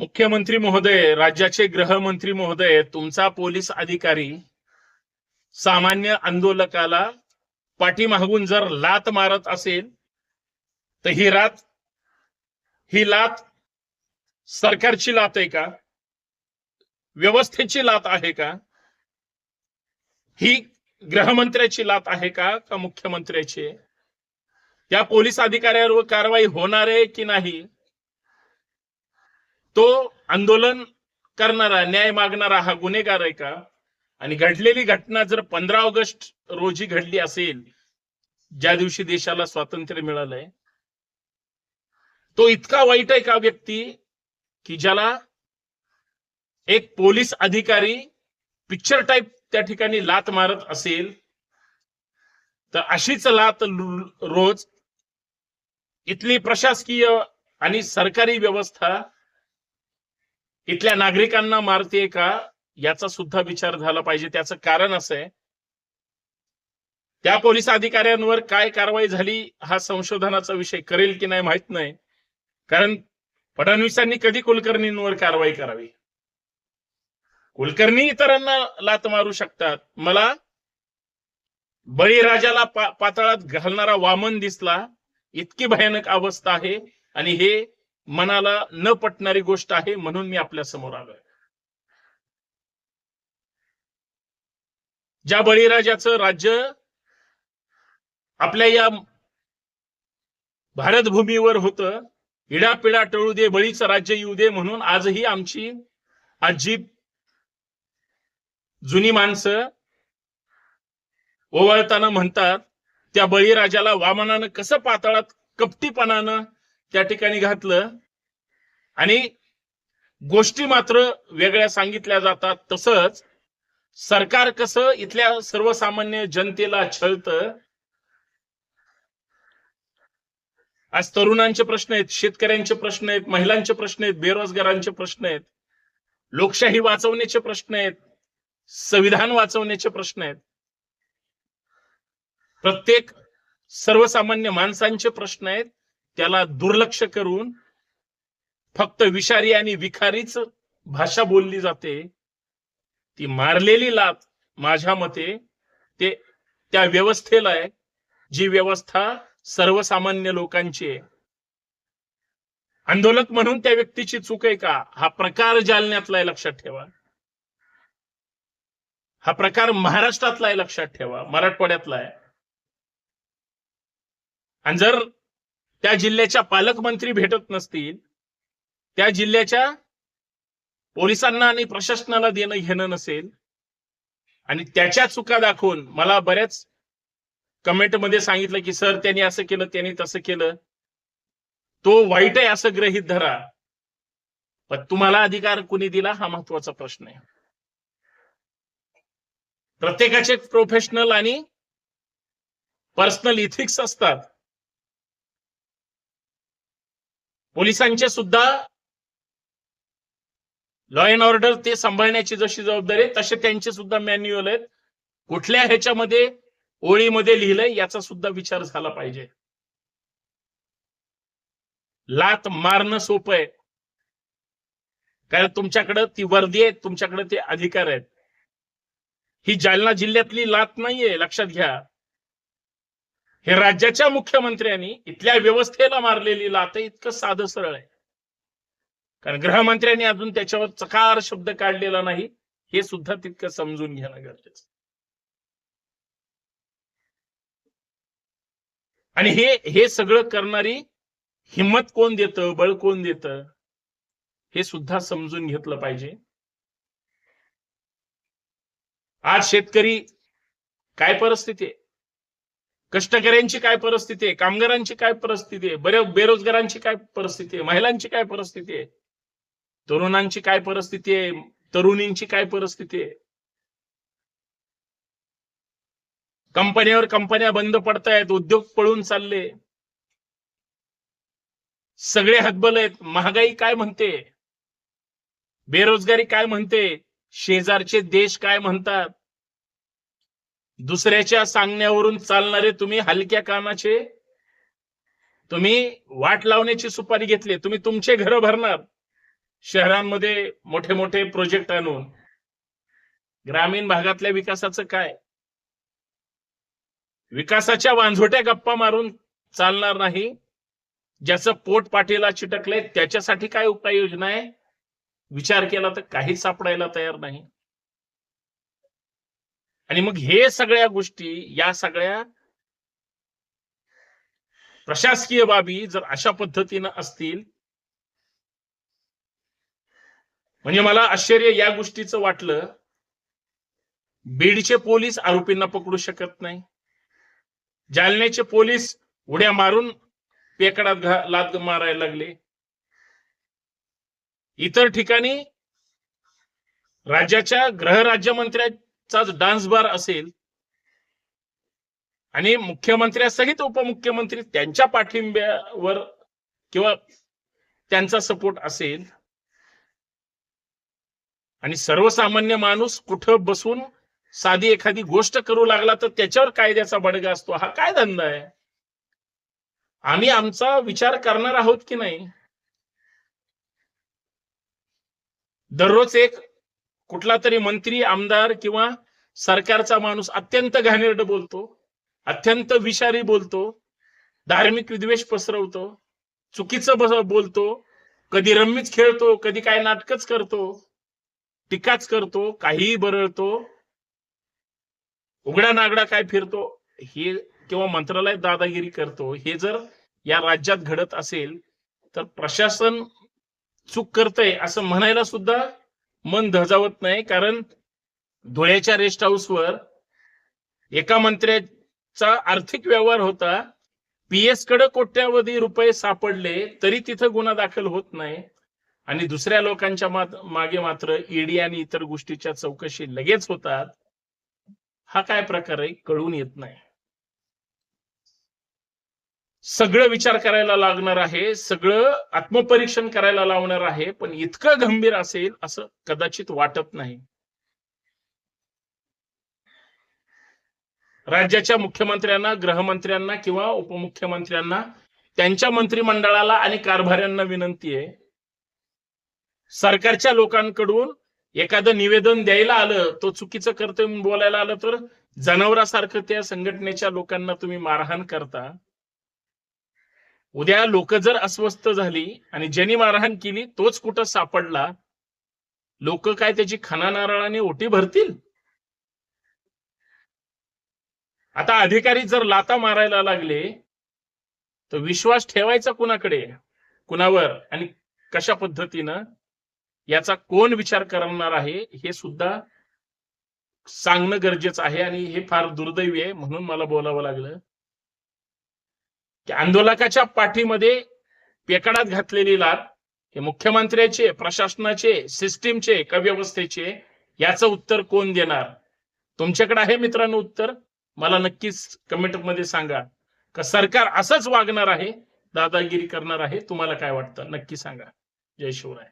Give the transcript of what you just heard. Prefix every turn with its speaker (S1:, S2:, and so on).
S1: मुख्यमंत्री महोदय राज्याचे गृहमंत्री महोदय तुमचा पोलीस अधिकारी सामान्य आंदोलकाला पाठीमागून जर लात मारत असेल तर ही रात ही लात सरकारची लात आहे का? व्यवस्थेची लात आहे का? ही गृहमंत्र्याची लात आहे का का मुख्यमंत्र्याची? या पोलीस अधिकाऱ्यावर कारवाई होणार आहे की नाही? तो आंदोलन करणारा न्याय मागणारा हा गुन्हेगार आहे का? आणि घडलेली घटना जर पंधरा ऑगस्ट रोजी घडली असेल ज्या दिवशी देशाला स्वातंत्र्य मिळालंय तो इतका वाईट आहे का व्यक्ती की ज्याला एक पोलीस अधिकारी पिक्चर टाईप त्या ठिकाणी लात मारत असेल? तर अशीच लात रोज इथली प्रशासकीय आणि सरकारी व्यवस्था इथल्या नागरिकांना मारतेय का? याचा सुद्धा विचार झाला पाहिजे. त्याचं कारण असं आहे. त्या पोलीस अधिकाऱ्यांवर काय कारवाई झाली हा संशोधनाचा विषय करेल की नाही माहीत नाही. कारण फडणवीसांनी कधी कुलकर्णींवर कारवाई करावी? कुलकर्णी इतरांना लात मारू शकतात. मला बळीराजाला पा- पातळात घालणारा वामन दिसला. इतकी भयानक अवस्था आहे. आणि हे मनाला न पटणारी गोष्ट आहे म्हणून मी आपल्यासमोर आलोय. ज्या बळीराजाचं राज्य आपल्या या भारतभूमीवर होत इडापिडा टळू दे बळीचं राज्य येऊ दे म्हणून आजही आमची आजी जुनी माणसं ओवाळताना म्हणतात त्या बळीराजाला वामनानं कसं पातळात कपटीपणानं त्या ठिकाणी घातलं. आणि गोष्टी मात्र वेगळ्या सांगितल्या जातात. तसंच सरकार कसं इथल्या सर्वसामान्य जनतेला छळत? आज तरुणांचे प्रश्न आहेत शेतकऱ्यांचे प्रश्न आहेत महिलांचे प्रश्न आहेत बेरोजगारांचे प्रश्न आहेत लोकशाही वाचवण्याचे प्रश्न आहेत संविधान वाचवण्याचे प्रश्न आहेत. प्रत्येक सर्वसामान्य माणसांचे प्रश्न आहेत. त्याला दुर्लक्ष करून फक्त विषारी आणि विखारीच भाषा बोलली जाते. ती मारलेली लात माझ्या मते ते त्या व्यवस्थेला आहे जी व्यवस्था सर्वसामान्य लोकांची आहे. आंदोलक म्हणून त्या व्यक्तीची चूक आहे का? हा प्रकार जालन्यातला आहे लक्षात ठेवा. हा प्रकार महाराष्ट्रातला आहे लक्षात ठेवा. मराठवाड्यातला आहे. आणि जर त्या जिल्ह्याच्या पालकमंत्री भेटत नसतील त्या जिल्ह्याच्या पोलिसांना आणि प्रशासनाला देणं घेणं नसेल आणि त्याच्या चुका दाखवून मला बऱ्याच कमेंटमध्ये सांगितलं की सर त्यांनी असं केलं त्यांनी तसं केलं. तो वाईट आहे असं गृहीत धरा. पण तुम्हाला अधिकार कुणी दिला हा महत्त्वाचा प्रश्न आहे. प्रत्येकाचे प्रोफेशनल आणि पर्सनल इथिक्स असतात. पोलिसांचे सुद्धा लॉ अँड ऑर्डर ते सांभाळण्याची जशी जबाबदारी आहे तसे त्यांचे सुद्धा मॅन्युअल आहेत. कुठल्या ह्याच्यामध्ये ओळीमध्ये लिहिलंय याचा सुद्धा विचार झाला पाहिजे. लात मारणं सोपं आहे. कारण तुमच्याकडं ती वर्दी आहे तुमच्याकडे ते अधिकार आहेत. ही जालना जिल्ह्यातली लात नाहीये लक्षात घ्या. हे राज्याच्या मुख्यमंत्र्यांनी इथल्या व्यवस्थेला मारलेली लात इतकं साधं सरळ आहे. कारण गृहमंत्र्यांनी अजून त्याच्यावर चकार शब्द काढलेला नाही हे सुद्धा तितकं समजून घेणं गरजेचं. आणि हे हे सगळं करणारी हिंमत कोण देतं बळ कोण देतं हे सुद्धा समजून घेतलं पाहिजे. आज शेतकरी काय परिस्थिती आहे? कष्टकऱ्यांची काय परिस्थिती आहे? कामगारांची काय परिस्थिती आहे? बऱ्या बेरोजगारांची काय परिस्थिती आहे? महिलांची काय परिस्थिती आहे? तरुणांची काय परिस्थिती आहे? तरुणींची काय परिस्थिती आहे? कंपन्यावर कंपन्या बंद पडतायत उद्योग पळून चालले. सगळे हतबल आहेत. महागाई काय म्हणते? बेरोजगारी काय म्हणते? शेजारचे देश काय म्हणतात? दुसऱ्याच्या सांगण्यावरून चालणारे तुम्ही हलक्या कानाचे तुम्ही वाट लावण्याची सुपारी घेतली तुम्ही तुमचे घर भरणार शहरांमध्ये मोठे मोठे प्रोजेक्ट आणून. ग्रामीण भागातल्या विकासाचं काय? विकासाच्या वांझोट्या गप्पा मारून चालणार नाही. ज्याचं पोट पाठीला चिटकलंय त्याच्यासाठी काय उपाययोजना आहे? विचार केला तर काहीच सापडायला तयार नाही. आणि मग हे सगळ्या गोष्टी या सगळ्या प्रशासकीय बाबी जर अशा पद्धतीनं असतील म्हणजे मला आश्चर्य या गोष्टीचं वाटलं. बीडचे पोलीस आरोपींना पकडू शकत नाही. जालन्याचे पोलीस उड्या मारून पेकडात लाद मारायला लागले. इतर ठिकाणी राज्याच्या चाच डान्स बार असेल आणि मुख्यमंत्र्यासहित उपमुख्यमंत्री त्यांच्या पाठिंब्यावर किंवा त्यांचा सपोर्ट असेल आणि सर्वसामान्य माणूस कुठं बसून साधी एखादी गोष्ट करू लागला तर त्याच्यावर कायद्याचा बडगा असतो. हा काय धंदा आहे? आम्ही आमचा विचार करणार आहोत की नाही? दररोज एक कुठला तरी मंत्री आमदार किंवा सरकारचा माणूस अत्यंत घाणेरड बोलतो अत्यंत विषारी बोलतो धार्मिक विद्वेष पसरवतो चुकीचं बोलतो कधी रम्मीच खेळतो कधी काय नाटकच करतो टीकाच करतो काहीही बरळतो उघडा नागडा काय फिरतो हे किंवा मंत्रालय दादागिरी करतो हे जर या राज्यात घडत असेल तर प्रशासन चूक करतंय असं म्हणायला सुद्धा मन धजावत नाही कारण धुळ्याच्या रेस्ट हाऊसवर एका मंत्र्याचा आर्थिक व्यवहार होता. पीएसकडे कोट्यावधी रुपये सापडले तरी तिथं गुन्हा दाखल होत नाही. आणि दुसऱ्या लोकांच्या मागे मात्र ईडी आणि इतर गोष्टीच्या चौकशी लगेच होतात. हा काय प्रकार आहे? कळून येत नाही. सगळं विचार करायला लागणार आहे सगळं आत्मपरीक्षण करायला लावणार आहे पण इतकं गंभीर असेल असं कदाचित वाटत नाही. राज्याच्या मुख्यमंत्र्यांना गृहमंत्र्यांना किंवा उपमुख्यमंत्र्यांना त्यांच्या मंत्रिमंडळाला आणि कारभाऱ्यांना विनंती आहे. सरकारच्या लोकांकडून एखादं निवेदन द्यायला आलं तो चुकीचं करतोय बोलायला आलं तर जनावरासारखं त्या संघटनेच्या लोकांना तुम्ही मारहाण करता. उद्या लोक जर अस्वस्थ झाली आणि ज्यांनी मारहाण केली तोच कुठं सापडला? लोक काय त्याची खना नारळाने ओटी भरतील? आता अधिकारी जर लाता मारायला लागले तर विश्वास ठेवायचा कुणाकडे? कुणावर? आणि कशा पद्धतीनं? याचा कोण विचार करणार आहे हे सुद्धा सांगणं गरजेचं आहे आणि हे फार दुर्दैवी आहे म्हणून मला बोलावं लागलं. की आंदोलकाच्या पाठीमध्ये पेकडात घातलेली लाट हे मुख्यमंत्र्याचे प्रशासनाचे सिस्टीमचे का व्यवस्थेचे याचं उत्तर कोण देणार? तुमच्याकडे आहे मित्रांनो उत्तर? मला नक्कीच कमेंटमध्ये सांगा. का सरकार असंच वागणार आहे? दादागिरी करणार आहे? तुम्हाला काय वाटतं? नक्की सांगा. जय शिवराय.